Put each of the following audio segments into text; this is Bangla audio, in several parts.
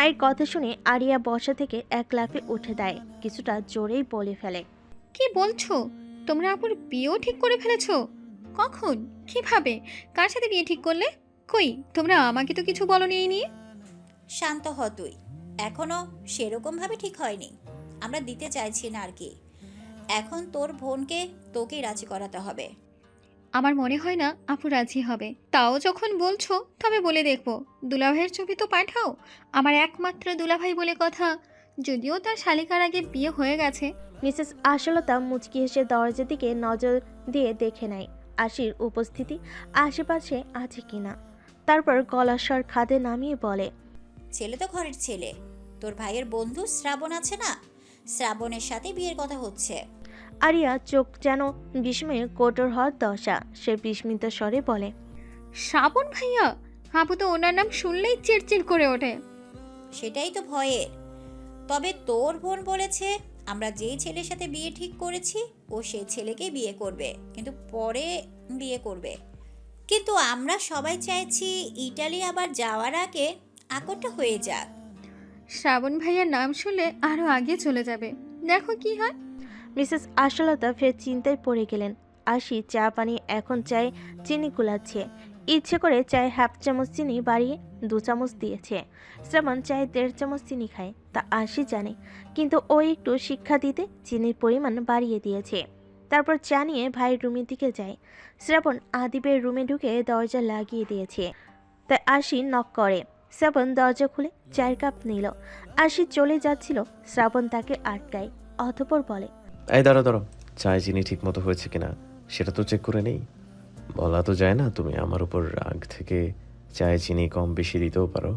মায়ের কথা শুনে আরিয়া বসা থেকে এক লাফে উঠে দেয় কিছুটা জোরেই বলে ফেলে। কি বলছো? তোমরা আপুর বিয়েও ঠিক করে ফেলেছো? কখন? কীভাবে? কার সাথে বিয়ে ঠিক করলে? কই তোমরা আমাকে তো কিছু বলনি এই নিয়ে। শান্ত হ তুই। এখনও সেরকমভাবে ঠিক হয়নি। আমরা দিতে চাইছি না আর কি। এখন তোর বোনকে তোকেই রাজি করাতে হবে। আমার মনে হয় না আপু রাজি হবে। তাও যখন বলছো তবে বলে দেখব। দুলাভাইয়ের ছবি তো পাঠাও। আমার একমাত্র দুলাভাই বলে কথা। যদিও তার শালিকার আগে বিয়ে হয়ে গেছে। মিসেস আশলতা মুচকি হেসে দরজার দিকে নজর দিয়ে দেখে নেয় আশির উপস্থিতি আশেপাশে আছে কিনা তারপর গলার স্বর খাদে নামিয়ে বলে ছেলে তো ঘরের ছেলে। তোর ভাইয়ের বন্ধু শ্রাবণ আছে না? শ্রাবণের সাথে বিয়ের কথা হচ্ছে। আরিয়া চোখ যেন বিস্ময়ে কোটর হওয়ার দশা। সে বিস্মিত স্বরে বলে শ্রাবণ ভাইয়া আপু তো ওনার নাম শুনলেই চিড়চিড় করে ওঠে। সেটাই তো ভয়ের। তবে তোর বোন বলেছে আমরা যেই ছেলের সাথে বিয়ে ঠিক করেছি ও সেই ছেলেকেই বিয়ে করবে কিন্তু পরে বিয়ে করবে। কিন্তু আমরা সবাই চাইছি ইটালি আবার যাওয়ার আগে আকরটা হয়ে যাক। শ্রাবণ ভাইয়ার নাম শুনলে আরও আগে চলে যাবে। দেখো কি হয়। মিসেস আশালতা ফের চিন্তায় পড়ে গেলেন। আশি চা পানি এখন চায় চিনি কুলাচ্ছে। ইচ্ছে করে চায়ে হাফ চামচ চিনি বাড়িয়ে দু চামচ দিয়েছে। শ্রাবণ চায়ে দেড় চামচ চিনি খায়, তা আশি জানে। কিন্তু ও একটু শিক্ষা দিতে চিনির পরিমাণ বাড়িয়ে দিয়েছে। তারপর চা নিয়ে ভাইয়ের রুমের দিকে যায়। শ্রাবণ আদিবের রুমে ঢুকে দরজা লাগিয়ে দিয়েছে। তাই আশি নক করে। শ্রাবণ দরজা খুলে চায়ের কাপ নিল। আশি চলে যাচ্ছিল। শ্রাবণ তাকে আটকায়, অতপর বলে এই দাঁড়া দাঁড়ো চায় চিনি ঠিক মতো হয়েছে কিনা সেটা তো চেক করে নেই। বলা তো যায় না তুমি আমার উপর রাগ থেকে চায় চিনি কম বেশি দিতেও পারো।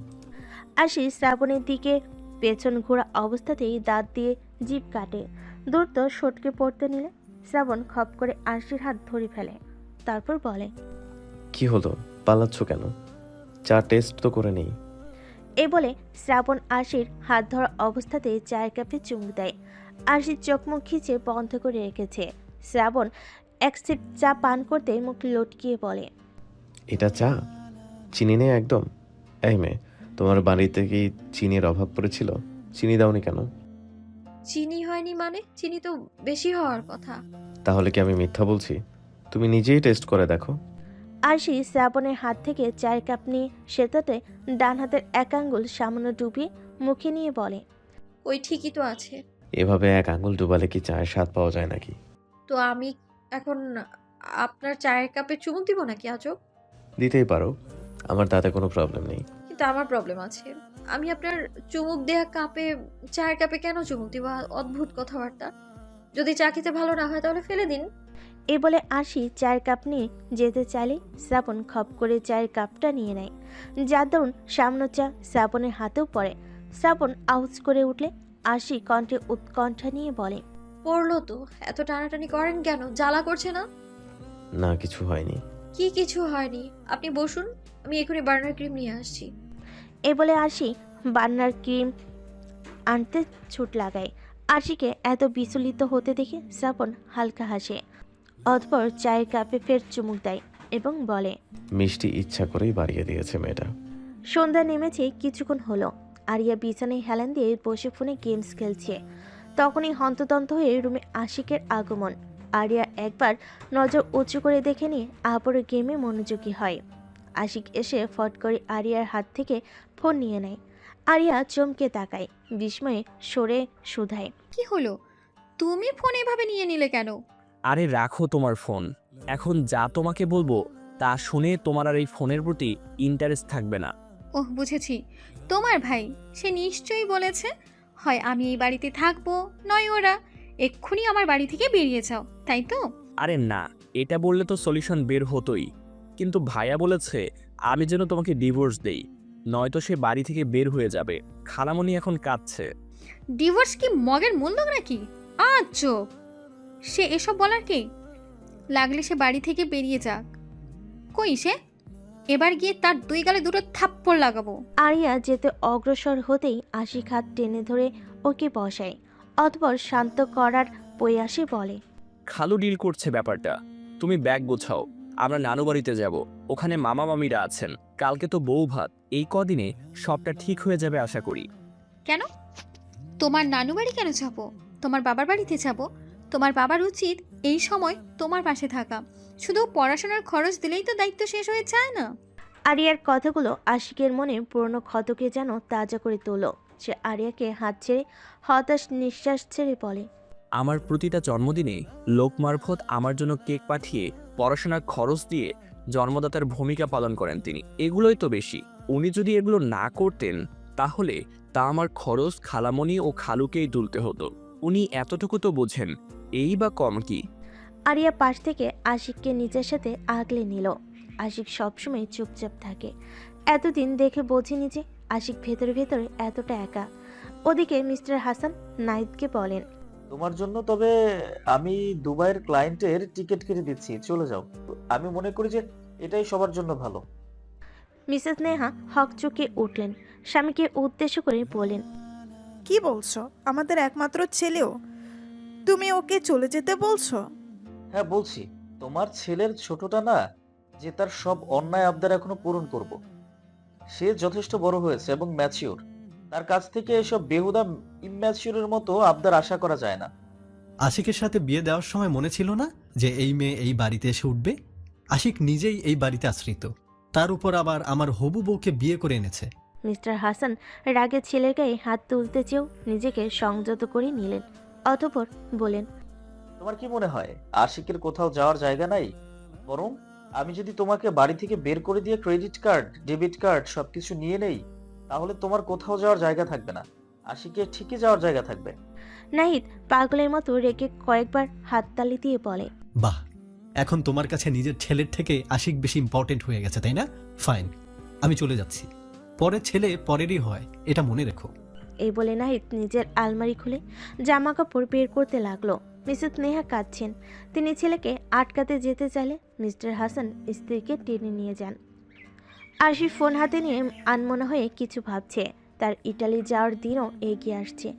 আশি শ্রাবণের দিকে পেছন ঘোরা অবস্থাতেই দাঁত দিয়ে জিভ কাটে। দ্রুত সটকে পড়তে নিলে শ্রাবণ খপ করে আশির হাত ধরে ফেলে। তারপর বলে কি হলো? পালাচ্ছ কেন? চা টেস্ট তো করে নেই। এই বলে শ্রাবণ আশির হাত ধরা অবস্থাতেই চায়ের কাপে চুমুক দেয়। আশির চোখ মুখ খিচে বন্ধ করে রেখেছে। শ্রাবণ এক সিপ চা পান করতে মুখ লটকিয়ে বলে এটা চা? চিনি নেই একদম? এই মেয়ে তোমার বাড়িতে কি চিনির অভাব পড়েছিল? চিনি দাওনি কেন? চিনি হয়নি মানে? চিনি তো বেশি হওয়ার কথা। তাহলে কি আমি মিথ্যা বলছি? তুমি নিজেই টেস্ট করে দেখো। আশি শ্রাবণের হাত থেকে চায়ের কাপ নিয়ে সেটাতে ডান হাতের এক আঙ্গুল সামান্য ডুবিয়ে মুখে নিয়ে বলে ওই ঠিকই তো আছে। এভাবে এক আঙুল ডুবালে কি চায়ের স্বাদ পাওয়া যায় নাকি? তো আমি এখন আপনার চায়ের কাপে চুমুক দিব নাকি আজও দিতেই পারো। আমার তাতে কোনো প্রবলেম নেই। কিন্তু আমার প্রবলেম আছে। আমি আপনার চুমুক দেয়া কাপে চায়ের কাপে কেন চুমুক দিব? অদ্ভুত কথাবার্তা। যদি চা খেতে ভালো না হয় তাহলে ফেলে দিন। এ বলে আশি চায়ের কাপ নিয়ে যেতে চাইলে শ্রাবণ খপ করে চায়ের কাপটা নিয়ে নেয়। যার দরুন সামনে চা শ্রাবণের হাতেও পড়ে। শ্রাবণ আউজ করে উঠলে আশি কণ্ঠে উৎকণ্ঠা নিয়ে বলে পড়ল তো এত টানাটানি করেন কেন? জ্বালা করছে না? না কিছু হয়নি। কি কিছু হয়নি? আপনি বসুন আমি এখনই বার্নার ক্রিম নিয়ে আসছি। এ বলে আশি বান্নার ক্রিম আনতে ছুট লাগায়। আশিকে এত বিচলিত হতে দেখে শ্রাবণ হালকা হাসে অতপর চায়ের কাপে ফের চুমুক দেয় এবং বলে মিষ্টি ইচ্ছা করেই বাড়িয়ে দিয়েছে মেয়েটা। সন্ধ্যা নেমেছে কিছুক্ষণ হলো। আরিয়া বিছানায় হেলান দিয়ে বসে ফোনে গেমস খেলছে। তখনই হন্তদন্ত হয়ে রুমে আশিকের আগমন। আরিয়া একবার নজর উঁচু করে দেখে নিয়ে আবারও গেমে মনোযোগী হয়। আশিক এসে ফট করে আরিয়ার হাত থেকে ফোন নিয়ে নেয়। আরিয়া চমকে তাকায় বিস্ময়ে সরে শুধায়। কি হলো? তুমি ফোন এভাবে নিয়ে নিলে কেন? আরে রাখো তোমার ফোন। এখন যা তোমাকে বলব তা শুনে তোমার আর এই ফোনের প্রতি ইন্টারেস্ট থাকবে না। ওহ বুঝেছি। তোমার ভাই সে নিশ্চয়ই বলেছে হয় আমি এই বাড়িতে থাকব নয় ওরা এক্ষুনি আমার বাড়ি থেকে বেরিয়ে যাও তাই তো? আরে না এটা বললে তো সলিউশন বের হতোই। কিন্তু ভাইয়া বলেছে আমি যেন তোমাকে ডিভোর্স দেই নয়তো সে বাড়ি থেকে বের হয়ে যাবে। খালামণি এখন কাঁদছে। ডিভোর্স কি মগের মূল্য নাকি? আচ্ছা সে এসব বলার কি? লাগলে সে বাড়ি থেকে বেরিয়ে যাক। কই সে? এবার গিয়ে তার দুই গালে দুটো থাপ্পড় লাগাবো। আরিয়া যেতে অগ্রসর হতেই আশিক হাত টেনে ধরে ওকে বসায়। অতপর শান্ত করার প্রয়াসে বলে খালু ডিল করছে ব্যাপারটা। তুমি ব্যাগ গোছাও। আমরা নানু বাড়িতে যাব। ওখানে মামা মামিরা আছেন। কালকে তো বউ ভাত। এই কদিনে সবটা ঠিক হয়ে যাবে আশা করি। কেন? তোমার নানু বাড়ি কেন যাব? তোমার বাবার বাড়িতে যাব? তোমার বাবার উচিত এই সময় তোমার পাশে থাকা। শুধু পড়াশোনার খরচ দিলেই তো দায়িত্ব শেষ হয়ে যায় না। আরিয়ার কথাগুলো আশিকের মনে পুরনো ক্ষতকে যেন তাজা করে তোলো। সে আরিয়াকে হাত ছেড়ে হতাশ নিঃশ্বাস ছেড়ে বলে আমার প্রতিটা জন্মদিনে লোক মারফত আমার জন্য কেক পাঠিয়ে পড়াশোনার খরচ দিয়ে জন্মদাতার ভূমিকা পালন করেন তিনি। এগুলোই তো বেশি। উনি যদি এগুলো না করতেন তাহলে তা আমার খরচ খালামণি ও খালুকেই তুলতে হতো। উনি এতটুকু তো বোঝেন এই বা কম কি? আরিয়া পাশ থেকে আশিককে নিজের সাথে আগলে নিল। আশিক সবসময় চুপচাপ থাকে। এতদিন দেখে বোঝেনি যে আশিক ভেতরে ভেতরে এতটা একা। ওদিকে মিস্টার হাসান নাইদকে বলেন তোমার জন্য তবে আমি দুবাইয়ের ক্লায়েন্টের টিকিট কেটে দিচ্ছি চলে যাও। আমি মনে করি যে এটাই সবার জন্য ভালো। মিসেস নেহা হক চুকে উঠলেন। স্বামীকে উদ্দেশ্য করে বলেন কি বলছো? আমাদের একমাত্র ছেলেও তুমি ওকে চলে যেতে বলছো? হ্যাঁ বলছি। তোমার ছেলের ছোটটা না যে তার সব অন্যায় আবদার এখনও পূরণ করব। সে যথেষ্ট বড় হয়েছে এবং ম্যাচিওর তার কাছ থেকে এসব বেহুদা ইম্যাচিওরের মতো আবদার আশা করা যায় না। আশিকের সাথে বিয়ে দেওয়ার সময় মনে ছিল না যে এই মেয়ে এই বাড়িতে এসে উঠবে? আশিক নিজেই এই বাড়িতে আশ্রিত। তার উপর আবার আমার হবু বউকে বিয়ে করে এনেছে। মিস্টার হাসান রাগে ছেলের গায়ে হাত তুলতে চেয়েও নিজেকে সংযত করে নিলেন। অতঃপর বলেন তোমার কি মনে হয় আশিকের কোথাও যাওয়ার জায়গা নাই? বরং আমি যদি তোমাকে বাড়ি থেকে বের করে দিয়ে ক্রেডিট কার্ড ডেবিট কার্ড সবকিছু নিয়ে নেই তাহলে তোমার কোথাও যাওয়ার জায়গা থাকবে না। আশিকের ঠিকই যাওয়ার জায়গা থাকবে। নাহিদ পাগলের মতো রেগে কয়েকবার হাততালি দিয়ে বলে বাহ এখন তোমার কাছে নিজের ছেলের থেকে আশিক বেশি ইম্পর্টেন্ট হয়ে গেছে তাই না? ফাইন আমি চলে যাচ্ছি। পরের ছেলে পরেরই হয় এটা মনে রেখো। এই বলে নাহিদ নিজের আলমারি খুলে জামা কাপড় বের করতে লাগল। মিসেস নেহা কাঁদছেন। তিনি ছেলেকে আটকাতে যেতে চাইলে মিস্টার হাসান স্ত্রীকে টেনে নিয়ে যান। আশি ফোন হাতে নিয়ে আনমনা হয়ে কিছু ভাবছে। তার ইটালি যাওয়ার দিনও এগিয়ে আসছে।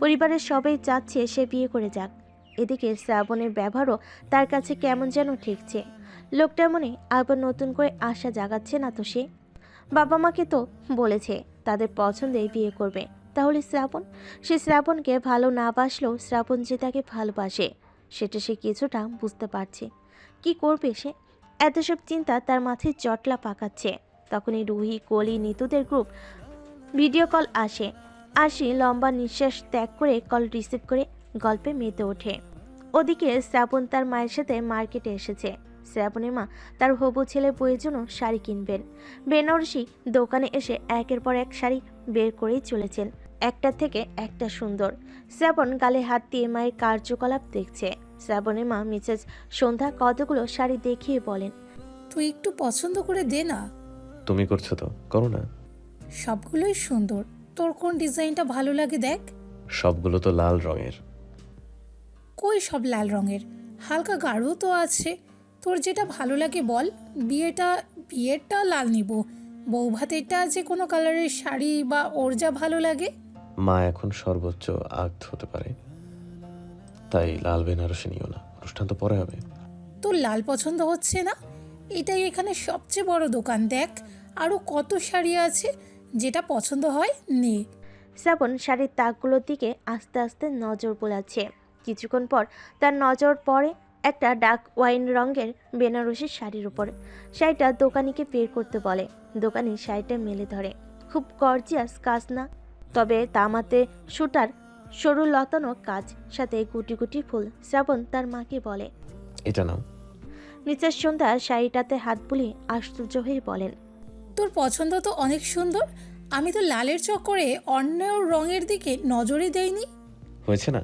পরিবারের সবাই চাচ্ছে সে বিয়ে করে যাক। এদিকে শ্রাবণের ব্যবহারও তার কাছে কেমন যেন ঠেকছে। লোকটার মনে আবার নতুন করে আশা জাগাচ্ছে না তো সে। বাবা মাকে তো বলেছে তাদের পছন্দে বিয়ে করবে। তাহলে শ্রাবণ? সে শ্রাবণকে ভালো না বাসলেও শ্রাবণ যে তাকে ভালোবাসে, সেটা সে কিছুটা বুঝতে পারছে। কি করবে সে? এত সব চিন্তা তার মাথায় জটলা পাকাচ্ছে। তখনই রুহি, কলি, নিতুদের গ্রুপ ভিডিও কল আসে। আসি লম্বা নিঃশ্বাস ত্যাগ করে কল রিসিভ করে গল্পে মেতে ওঠে। ওদিকে শ্রাবণ তার মায়ের সাথে মার্কেটে এসেছে। শ্রাবণের মা তার হবু ছেলে বইয়ের জন্য শাড়ি কিনবেন। বেনারসি দোকানে এসে একের পর এক শাড়ি বের করেই চলেছেন। একটা থেকে একটা সুন্দর। শ্রাবণ গালে হাত দিয়ে মায়ের কার্যকলাপ দেখছে। শ্রাবণের মা মিসেস সন্ধ্যা কতগুলো শাড়ি দেখিয়ে বলেন তুই একটু পছন্দ করে দে না? তুমি করছ তো করো না। সবগুলোই সুন্দর। তোর কোন ডিজাইনটা ভালো লাগে দেখ? সবগুলো তো লাল রঙের। কই সব লাল রঙের? হালকা গাঢ় তো আছে। তোর যেটা ভালো লাগে বল বিয়েটা বিয়েরটা লাল নিব। বউ ভাতেরটা যে কোনো কালারের শাড়ি বা ওর যা ভালো লাগে। মা এখন সর্বোচ্চ আগ্ধ হতে পারে। তাই লাল বেনারসি নিও না। অনুষ্ঠান তো পরে হবে। তোর লাল পছন্দ হচ্ছে না? এটাই এখানে সবচেয়ে বড় দোকান দেখ। আরও কত শাড়ি আছে যেটা পছন্দ হয় নে। শ্রাবণ শাড়ির তাকগুলোর দিকে আস্তে আস্তে নজর বোলাচ্ছে। কিছুক্ষণ পর তার নজর পড়ে একটা ডার্ক ওয়াইন রঙের বেনারসি শাড়ির উপর। শাড়িটা দোকানিকে বের করতে বলে। দোকানি শাড়িটা মেলে ধরে। খুব গর্জিয়াস কাজ না? তবে তামাতে সুতার সরু লতানো কাজ সাথে গুটি গুটি ফুল শ্রাবণ তার মাকে বলে। এটা নাও। মিসেস সন্ধ্যা শাড়িটাতে হাত বুলিয়ে আশ্চর্য হয়ে বলেন তোর পছন্দ তো অনেক সুন্দর। আমি তো লালের চক্করে অন্য রঙের দিকে নজরই দেইনি। হয়েছে না?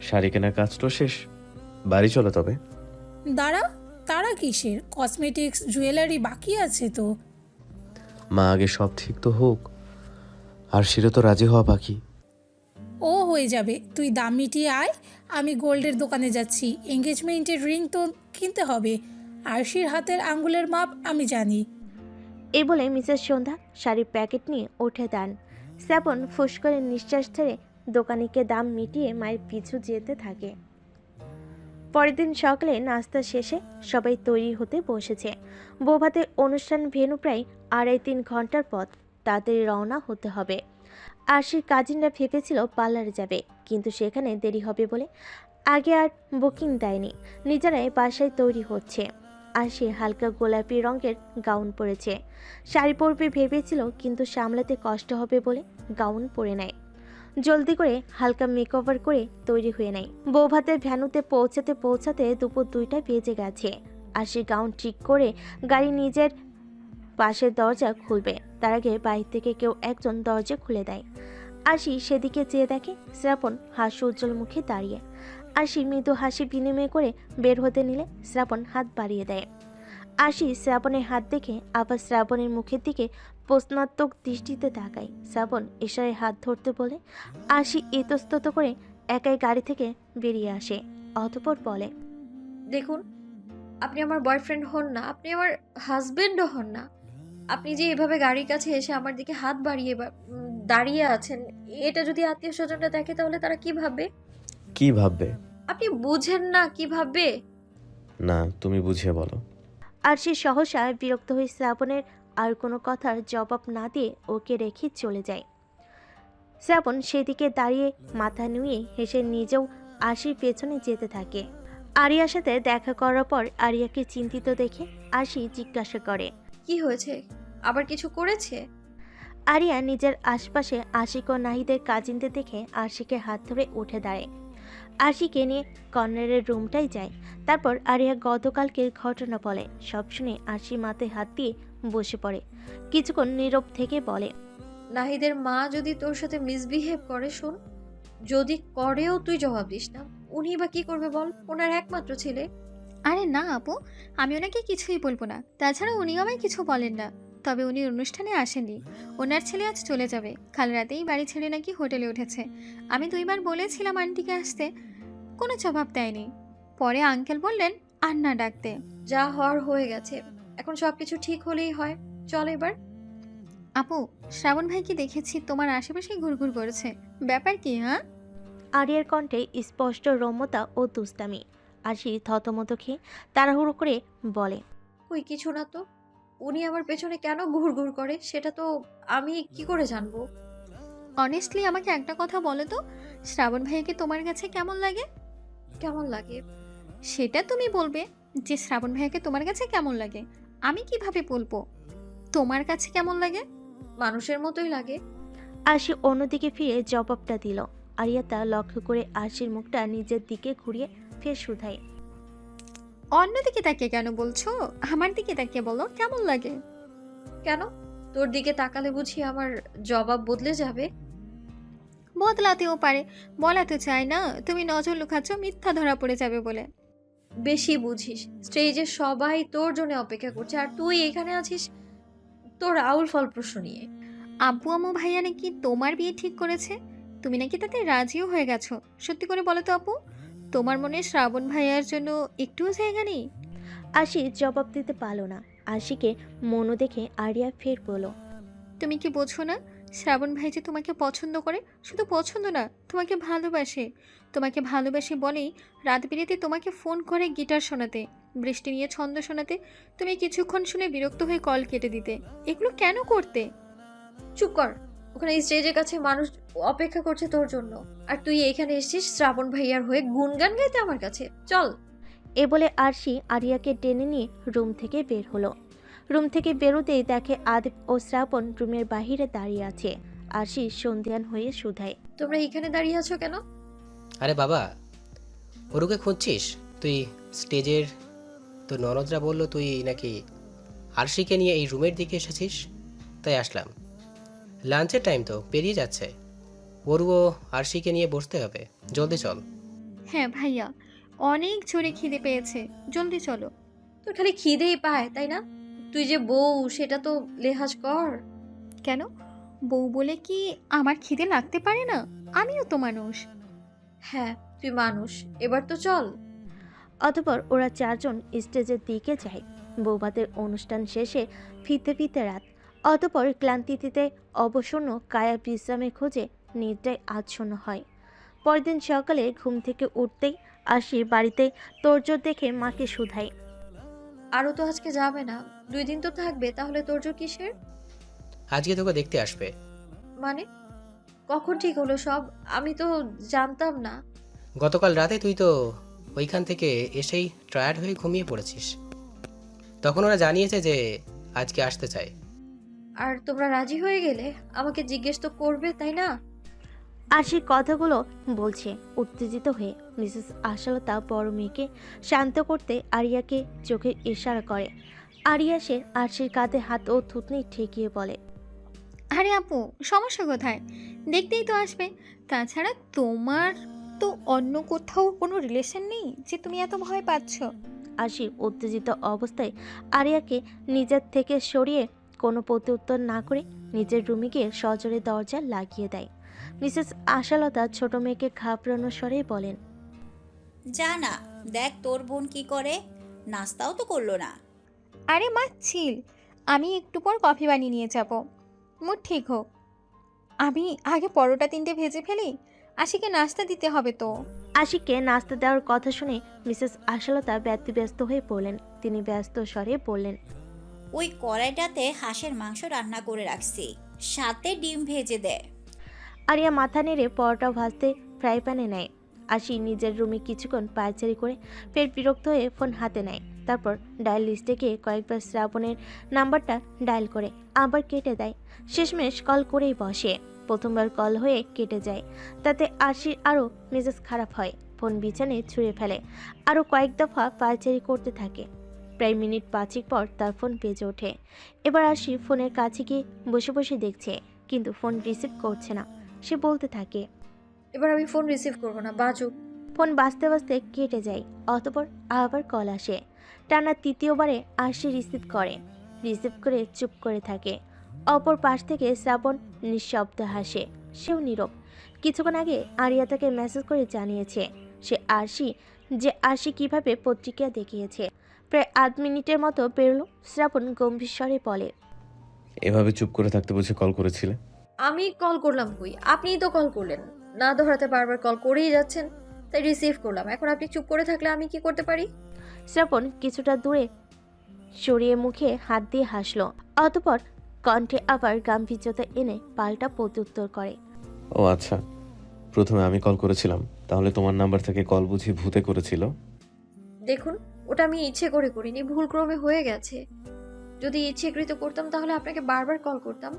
শাড়ি কেনার কাজ তো শেষ। বাড়ি চলো তবে। দাঁড়া তারা কিসের? কসমেটিক্স জুয়েলারি বাকি আছে তো। মা আগে সব ঠিক তো হোক। আর সেটা তো রাজি হওয়া বাকি। ও হয়ে যাবে তুই দাম মিটিয়ে আয় আমি গোল্ডের দোকানে যাচ্ছি এঙ্গেজমেন্টের রিং তো কিনতে হবে আরশির হাতের আঙ্গুলের মাপ আমি জানি। এই বলে মিসেস সন্ধ্যা শাড়ির প্যাকেট নিয়ে উঠে দেন শ্রাবণ ফুস করে নিঃশ্বাস ছেড়ে দোকানিকে দাম মিটিয়ে মায়ের পিছু যেতে থাকে। পরের দিন সকালে নাস্তা শেষে সবাই তৈরি হতে বসেছে। বৌভাতের অনুষ্ঠান ভেনু প্রায় আড়াই তিন ঘণ্টার পথ। তাদের রওনা হতে হবে। আশির কাজিনরা ভেবেছিল পার্লারে যাবে, কিন্তু সেখানে দেরি হবে বলে আগে আর বুকিং দেয়নি। নিজেরাই বাসায় তৈরি হচ্ছে। আর সে হালকা গোলাপি রঙের গাউন পরেছে। শাড়ি পরবে ভেবেছিল, কিন্তু সামলাতে কষ্ট হবে বলে গাউন পরে নেয়। জলদি করে হালকা মেকওভার করে তৈরি হয়ে নেয়। বৌভাতের ভ্যানুতে পৌঁছাতে পৌঁছাতে দুপুর দুইটা বেজে গেছে। আর সে গাউন ঠিক করে গাড়ি নিজের পাশের দরজা খুলবে। তার আগে বাইরে থেকে কেউ একজন দরজা খুলে দেয়। আশি সেদিকে চেয়ে দেখে শ্রাবণ হাস্য উজ্জ্বল মুখে দাঁড়িয়ে। আশি মৃদু হাসি বিনিময় করে বের হতে নিলে শ্রাবণ হাত বাড়িয়ে দেয়। আশি শ্রাবণের হাত দেখে আবার শ্রাবণের মুখের দিকে প্রশ্নাত্মক দৃষ্টিতে তাকায়। শ্রাবণ ইশারায় হাত ধরতে বলে আশি ইতস্তত করে একাই গাড়ি থেকে বেরিয়ে আসে। অতপর বলে, দেখুন, আপনি আমার বয়ফ্রেন্ড হন না, আপনি আমার হাজবেন্ডও হন না। আপনি যে এভাবে গাড়ির কাছে এসে আমার দিকে হাত বাড়িয়ে দাঁড়িয়ে আছেন এটা যদি আত্মীয় স্বজনরা দেখে তাহলে তারা কি ভাববে? কি ভাববে? আপনি বুঝেন না কি ভাববে? না তুমি বুঝিয়ে বলো। আর সে সহসা বিরক্ত হয়ে শ্রাবণের আর কোনো কথার জবাব না দিয়ে ওকে রেখে চলে যায়। শ্রাবণ সেদিকে দাঁড়িয়ে মাথা নুয়ে হেসে নিজেও আশির পেছনে যেতে থাকে। আরিয়ার সাথে দেখা করার পর আরিয়াকে চিন্তিত দেখে আশি জিজ্ঞাসা করে কি হয়েছে? আবার কিছু করেছে? আরিয়া নিজের আশপাশে আশিক ও নাহিদের কাজিনদের দেখে আশিকে হাত ধরে উঠে দাঁড়ায়। আশিকে নিয়ে কর্নারের রুমটাই যায়। তারপর আরিয়া গতকালকের ঘটনা বলে। সব শুনে আশি মাথায় হাত দিয়ে বসে পড়ে। কিছুক্ষণ নীরব থেকে বলে নাহিদের মা যদি তোর সাথে মিসবিহেভ করে শোন। যদি করেও তুই জবাব দিস না উনি বা কি করবে বল? ওনার একমাত্র ছেলে। আরে না আপু আমি ওনাকে কিছুই বলব না। তাছাড়া উনি আমায় কিছু বলেন না। তবে উনি অনুষ্ঠানে আসেননি। ওনার ছেলে আজ চলে যাবে। কাল রাতেই বাড়ি ছেড়ে নাকি হোটেলে উঠেছে। আমি দুইবার বলেছিলাম আন্টিকে আসতে। কোনো জবাব দেয়নি। পরে আঙ্কেল বললেন আন্না ডাকতে। যা হওয়ার হয়ে গেছে। এখন সব কিছু ঠিক হলেই হয়। চল এবার। আপু শ্রাবণ ভাইকে দেখেছি তোমার আশেপাশেই ঘুরঘুর করেছে। ব্যাপার কি হ্যাঁ? আরিয়ার কণ্ঠে স্পষ্ট রম্যতা ও দুষ্টামি। আশি থতমত খেয়ে তাড়াহুড়ো করে বলে কই কিছু না তো। উনি আমার পেছনে কেন ঘুরঘুর করে? সেটা তো আমি কি করে জানব? অনেস্টলি আমাকে একটা কথা বলো তো। শ্রাবণ ভাইকে তোমার কাছে কেমন লাগে? কেমন লাগে? সেটা তুমি বলবে যে শ্রাবণ ভাইয়াকে তোমার কাছে কেমন লাগে। আমি কীভাবে বলব? তোমার কাছে কেমন লাগে? মানুষের মতোই লাগে। আশি অন্যদিকে ফিরে জবাবটা দিল। আরিয়া তা লক্ষ্য করে আশির মুখটা নিজের দিকে ঘুরিয়ে ফের শুধায়। অন্যদিকে তাকিয়ে কেন বলছো? আমার দিকে তাকিয়ে বলো কেমন লাগে? কেন? তোর দিকে তাকালে বুঝি আমার জবাব বদলে যাবে। বদলাতেও পারে। বলা তো চাই না তুমি নজর লুকাচ্ছ মিথ্যা ধরা পড়ে যাবে বলে। বেশি বুঝিস। স্টেজে সবাই তোর জন্য অপেক্ষা করছে আর তুই এখানে আছিস তোর আউল ফল প্রশ্ন নিয়ে। আব্বু আম্মু ভাইয়া নাকি তোমার বিয়ে ঠিক করেছে? তুমি নাকি তাতে রাজিও হয়ে গেছো। সত্যি করে বলো তো আপু তোমার মনে শ্রাবণ ভাইয়ার জন্য একটুও জায়গা নেই? আশি জবাব দিতে পারল না। আশিকে মনো দেখে আরিয়া ফের বলল তুমি কি বোঝো না? শ্রাবণ ভাই যে তোমাকে পছন্দ করে শুধু পছন্দ না তোমাকে ভালোবাসে। তোমাকে ভালোবাসে বলেই রাত বিরেতে তোমাকে ফোন করে গিটার শোনাতে বৃষ্টি নিয়ে ছন্দ শোনাতে তুমি কিছুক্ষণ শুনে বিরক্ত হয়ে কল কেটে দিতে। এগুলো কেন করতে? চুপ কর। ওখানে স্টেজের কাছে মানুষ অপেক্ষা করছে তোর জন্য। আর তুই এখানে এসেছিস শ্রাবণ ভাইয়ার হয়ে গুনগান গাইতে আমার কাছে। চল। এ বলে আরশি আরিয়াকে টেনে নিয়ে রুম থেকে বের হলো। রুম থেকে বেরোতেই দেখে আদিপ ও শ্রাবণ রুমের বাহিরে দাঁড়িয়ে আছে। আরশি সন্ধিয়ান হয়ে শুধায়। তোমরা এখানে দাঁড়িয়ে আছো কেন? আরে বাবা ওরুকে খুঁজছিস? তুই স্টেজের তো ননদরা বলল তুই নাকি আরশিকে নিয়ে এই রুমের দিকে এসেছিস? তাই আসলাম। লাঞ্চের টাইম তো পেরিয়ে যাচ্ছে। ওরুও আরশিকে নিয়ে বসতে হবে। জলদি চল। হ্যাঁ ভাইয়া অনেক জোরে খিদে পেয়েছে। জলদি চলো। তোর খালি খিদেই পায় তাই না? তুই যে বউ সেটা তো লেহাজ কর। কেন? বউ বলে কি আমার খিদে লাগতে পারে না? আমিও তো মানুষ। হ্যাঁ তুই মানুষ। এবার তো চল। অতপর ওরা চারজন স্টেজের দিকে যায়। বৌভাতের অনুষ্ঠান শেষে ফিরতে ফিরতে রাত অতপর ক্লান্তিতে অবসন্ন কায়া বিশ্রামের খোঁজে নিদ্রায় আচ্ছন্ন হয়। পরদিন সকালে ঘুম থেকে উঠতেই আশি বাড়িতে তোরজোর দেখে মাকে শুধায়। আরও তো আজকে যাবে না। দুই দিন তো থাকবে তাহলে তোর জোর কিসের? আজকে তোকে দেখতে আসবে। মানে? কখন ঠিক হলো সব? আমি তো জানতাম না। গতকাল রাতে তুই তো ওইখান থেকে এসেই টায়ার্ড হয়ে ঘুমিয়ে পড়েছিস। তখন ওরা জানিয়েছে যে আজকে আসতে চায়। আর তোমরা রাজি হয়ে গেলে আমাকে জিজ্ঞেস তো করবে তাই না? আশি কথাগুলো বলছে। উত্তেজিত হয়ে মিসেস আশালতা বড় মেয়েকে শান্ত করতে আরিয়াকে চোখের ইশারা করে। আরিয়া সে আরশির কাঁধে হাত ও থুতনি ঠেকিয়ে বলে আরে আপু সমস্যা কোথায়? দেখতেই তো আসবে। তাছাড়া তোমার তো অন্য কোথাও কোনো রিলেশন নেই যে তুমি এত ভয় পাচ্ছ? আশি উত্তেজিত অবস্থায় আরিয়াকে নিজের থেকে সরিয়ে কোনো প্রত্যুত্তর না করে নিজের রুমে গিয়ে সজোরে দরজা লাগিয়ে দেয়। মিসেস আশালতা ছোট মেয়েকে ঘাবড়ানো স্বরেই বলেন যা না দেখ তোর বোন কি করে। নাস্তাও তো করল না। আরে মা চিল আমি একটু পর কফি বানিয়ে নিয়ে যাব। মুড ঠিক হোক। আমি আগে পরোটা তিনটে ভেজে ফেলি। আশিকে নাস্তা দিতে হবে তো। আশিককে নাস্তা দেওয়ার কথা শুনে মিসেস আশালতা ব্যতিব্যস্ত হয়ে পড়লেন। তিনি ব্যস্ত স্বরে বললেন ওই কড়াইটাতে হাঁসের মাংস রান্না করে রাখছি। সাথে ডিম ভেজে দে। আরিয়া মাথা নেড়ে পরোটা ভাজতে ফ্রাই প্যানে নেয়। আশি নিজের রুমে কিছুক্ষণ পায়চারি করে ফের বিরক্ত হয়ে ফোন হাতে নেয়। তারপর ডায়াল লিস্টে গিয়ে কয়েকবার শ্রাবণের নাম্বারটা ডায়াল করে আবার কেটে দেয়। শেষমেশ কল করেই বসে। প্রথমবার কল হয়ে কেটে যায়। তাতে আশির আরও মেজাজ খারাপ হয়। ফোন বিছানে ছুঁড়ে ফেলে। আরও কয়েক দফা পায়চারি করতে থাকে। প্রায় মিনিট পাঁচেক পর তার ফোন বেজে ওঠে। এবার আশি ফোনের কাছে গিয়ে বসে বসে দেখছে কিন্তু ফোন রিসিভ করছে না। সে বলতে থাকে এবার আমি ফোন রিসিভ করব না বাজুক। ফোন বাঁচতে বাঁচতে কেটে যায় অতপর আবার কল আসে। টানা তৃতীয়বারে আশি রিসিভ করে। রিসিভ করে চুপ করে থাকে। অপর পাশ থেকে শ্রাবণ নিঃশব্দে হাসে। সেও নীরব। কিছুক্ষণ আগে আরিয়া তাকে মেসেজ করে জানিয়েছে সে আরশি যে আরশি কীভাবে পত্রিকা দেখিয়েছে। প্রায় আধ মিনিটের মতো পেরোলো। শ্রাবণ গম্ভীর স্বরে বলে এভাবে চুপ করে থাকতে বুঝে কল করেছিলে? আমি কল করলাম কই আপনিই তো কল করলেন। না ধরাতে বারবার কল করেই যাচ্ছেন তাই রিসিভ করলাম। এখন আপনি চুপ করে থাকলে আমি কি করতে পারি? শ্রাবণ কিছুটা দূরে সরিয়ে মুখে হাত দিয়ে হাসলো অতপর কণ্ঠে আবার গাম্ভীর্যতা এনে পাল্টা প্রত্যুত্তর করে। ও আচ্ছা প্রথমে আমি কল করেছিলাম তাহলে তোমার নাম্বার থেকে কল বুঝি ভূতে করেছিল? দেখুন ওটা আমি ইচ্ছে করে করিনি ভুলক্রমে হয়ে গেছে। যদি ইচ্ছেকৃত করতাম তাহলে আপনাকে বারবার কল করতাম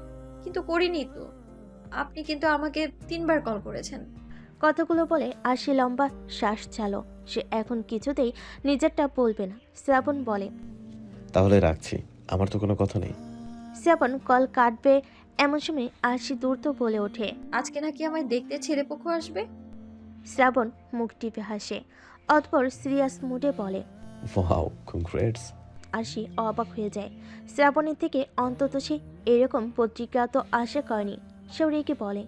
কিন্তু করিনি তো। আপনি কিন্তু আমাকে তিনবার কল করেছেন। কথাগুলো বলে আশি লম্বা শ্বাস চালো সে এখন কিছুতেই নিজেরটা বলবে না। শ্রাবণ বলে তাহলে রাখছি আমার তো কোনো কথা নেই। শ্রাবণ কল কাটবে এমন সময় আশি দ্রুত বলে ওঠে আজকে নাকি আমায় দেখতে ছেলেপক্ষ আসবে? শ্রাবণ মুখ টিপে হাসে অতপর সিরিয়াস মুডে বলে ওয়াও কংগ্রেটস আশি অবাক হয়ে যায়। শ্রাবণের থেকে অন্তত সে এরকম পত্রিকা তো আশা করেনি। রেগে বলে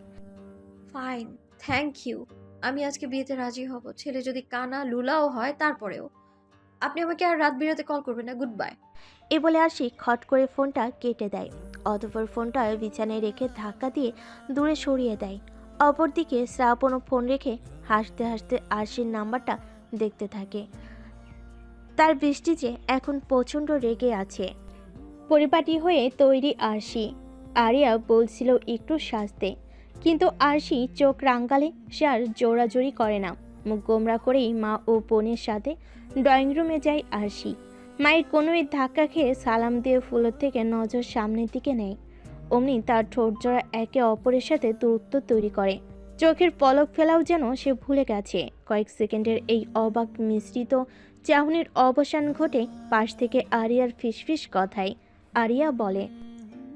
ফাইন থ্যাংক ইউ আমি আজকে বিয়েতে রাজি হব। ছেলে যদি কানা লুলাও হয় তারপরেও। আপনি আমাকে আর রাত বিরাতে কল করবেন না। গুড বাই এ বলে আশি খট করে ফোনটা কেটে দেয়। অতপর ফোনটা বিছানায় রেখে ধাক্কা দিয়ে দূরে সরিয়ে দেয়। অপরদিকে শ্রাবণও ফোন রেখে হাসতে হাসতে আশির নাম্বারটা দেখতে থাকে। তার বৃষ্টি যে এখন প্রচণ্ড রেগে আছে। পরিপাটি হয়ে তৈরি আরশি। আরিয়া বলছিল একটু সাজতে। কিন্তু আরশি চোখ রাঙ্গালে সে আর জোরাজোরি করে না। মুখ গোমরা করেই মা ও বোনের সাথে ড্রয়িং রুমে যায় আরশি। মায়ের কোনোই ধাক্কা খেয়ে সালাম দিয়ে ফুলের থেকে নজর সামনের দিকে নেয়। অমনি তার ঠোঁট জোড়া একে অপরের সাথে দূরত্ব তৈরি করে। চোখের পলক ফেলাও যেন সে ভুলে গেছে। কয়েক সেকেন্ডের এই অবাক মিশ্রিত চাহনির অবসান ঘটে পাশ থেকে আরিয়ার ফিসফিস কথায়। আরিয়া বলে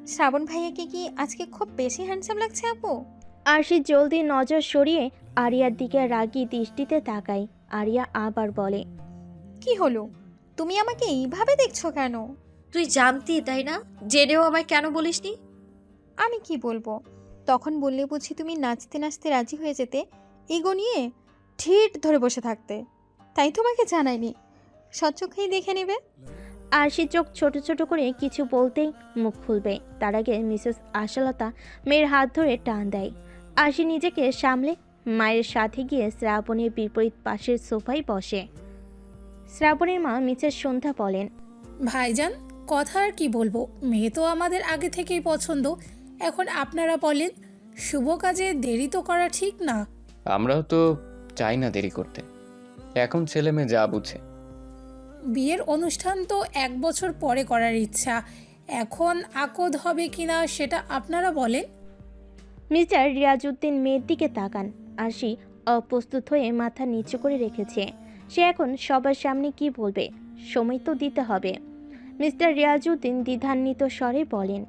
শ্রাবণ ভাইয়াকে কি আজকে খুব বেশি হ্যান্ডসাম লাগছে আপু? আরশি জলদি নজর সরিয়ে আরিয়ার দিকে রাগী দৃষ্টিতে তাকায়। আরিয়া আবার বলে কি হলো? তুমি আমাকে এইভাবে দেখছ কেন? তুই জানতি তাই না? জেনেও আমায় কেন বলিসনি? আমি কি বলব? তখন বললে বুঝি তুমি নাচতে নাচতে রাজি হয়ে যেতে এগো নিয়ে ঠিট ধরে বসে থাকতে। তাই তোমাকে জানাইনি। সচক্ষেই দেখে নেবে। আরশি চোখ ছোট ছোট করে কিছু বলতেই মুখ খুলবে। তার আগে মিসেস আশালতা মেয়ের হাত ধরে টান দেয়। আরশি নিজেকে সামলে মায়ের সাথে গিয়ে শ্রাবণীর বিপরীত পাশের সোফায় বসে। শ্রাবণীর মা মিসেস সন্ধ্যা বলেন ভাইজান কথা আর কি বলব? মেয়ে তো আমাদের আগে থেকেই পছন্দ। এখন আপনারা বলেন শুভ কাজে দেরি তো করা ঠিক না? আমরাও তো চাই না দেরি করতে। এখন ছেলে মেয়ে যা বুঝে। বিয়ের অনুষ্ঠান তো এক বছর পরে করার ইচ্ছা। এখন আকদ হবে কিনা সেটা আপনারা বলেন। মিস্টার রিয়াজউদ্দিন মেয়ের দিকে তাকান। আশি অপ্রস্তুত হয়ে মাথা নিচু করে রেখেছে। সে এখন সবার সামনে কি বলবে সময় তো দিতে হবে। মিস্টার রিয়াজউদ্দিন দ্বিধান্বিত স্বরে বলেন